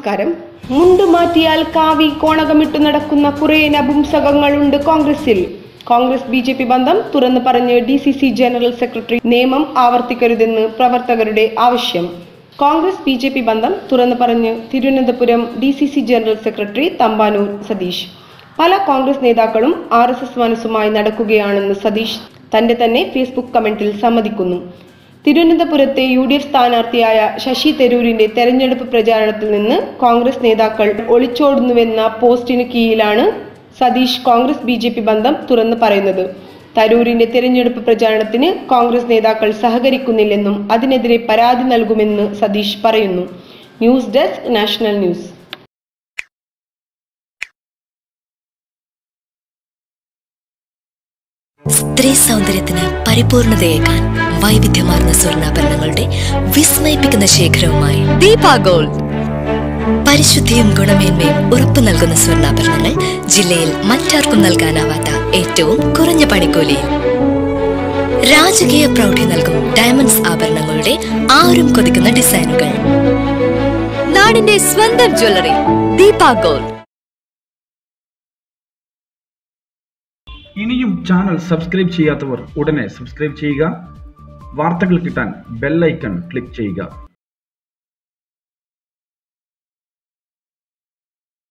നമസ്കാരം. മുണ്ട് മാറ്റിയാൽ കാവി കോണകമിട്ടു നടക്കുന്ന കുറേ നപുംസകങ്ങളുണ്ട് കോൺഗ്രസിൽ. കോൺഗ്രസ് ബി ജെ പി ബന്ധം തുറന്നു പറഞ്ഞ് D C C general secretary നിയമം ആവർത്തിക്കരുതെന്ന് പ്രവർത്തകരുടെ ആവശ്യം. കോൺഗ്രസ് ബി ജെ പി ബന്ധം തുറന്നു പറഞ്ഞ് Thiruvananthapuram D C C general secretary Thampanoor Satheesh. പല കോൺഗ്രസ് നേതാക്കളും ആർ എസ് എസ് മനസ്സുമായി നടക്കുകയാണെന്ന് സതീഷ് തന്റെ തന്നെ ഫേസ്ബുക്ക് കമന്റിൽ സമ്മതിക്കുന്നു. തിരുവനന്തപുരത്തെ യു ഡി എഫ് സ്ഥാനാർത്ഥിയായ ശശി തരൂരിന്റെ തെരഞ്ഞെടുപ്പ് പ്രചാരണത്തിൽ നിന്ന് കോൺഗ്രസ് നേതാക്കൾ ഒളിച്ചോടുന്നുവെന്ന പോസ്റ്റിന് കീഴിലാണ് Satheesh Congress B J P ബന്ധം തുറന്നു പറയുന്നത്. തരൂരിന്റെ തെരഞ്ഞെടുപ്പ് പ്രചാരണത്തിന് കോൺഗ്രസ് നേതാക്കൾ സഹകരിക്കുന്നില്ലെന്നും അതിനെതിരെ പരാതി നൽകുമെന്ന് സതീഷ് പറയുന്നു. News desk national news. സ്ത്രീ സൗന്ദര്യത്തിന് പരിപൂർണതയേകാൻ വൈവിധ്യമാർന്ന സ്വർണാഭരണങ്ങളുടെ വിസ്മയിപ്പിക്കുന്ന ശേഖരവുമായി ദീപ ഗോൾഡ്. പരിശുദ്ധിയും ഗുണമേന്മയും ഉറപ്പു നൽകുന്ന സ്വർണാഭരണങ്ങൾ ജില്ലയിൽ മറ്റാർക്കും നൽകാനാവാത്ത ഏറ്റവും കുറഞ്ഞ പണിക്കൂലി. രാജകീയ പ്രൗഢി നൽകും ഡയമണ്ട്സ് ആഭരണങ്ങളുടെ ആരും കൊതിക്കുന്ന ഡിസൈനുകൾ. നാടിന്റെ സ്വന്തം ജ്വല്ലറി ദീപ ഗോൾഡ്. ഇനിയും ചാനൽ സബ്സ്ക്രൈബ് ചെയ്യാത്തവർ ഉടനെ സബ്സ്ക്രൈബ് ചെയ്യുക. വാർത്തകൾ കിട്ടാൻ ബെല്ലൈക്കൺ ക്ലിക്ക് ചെയ്യുക.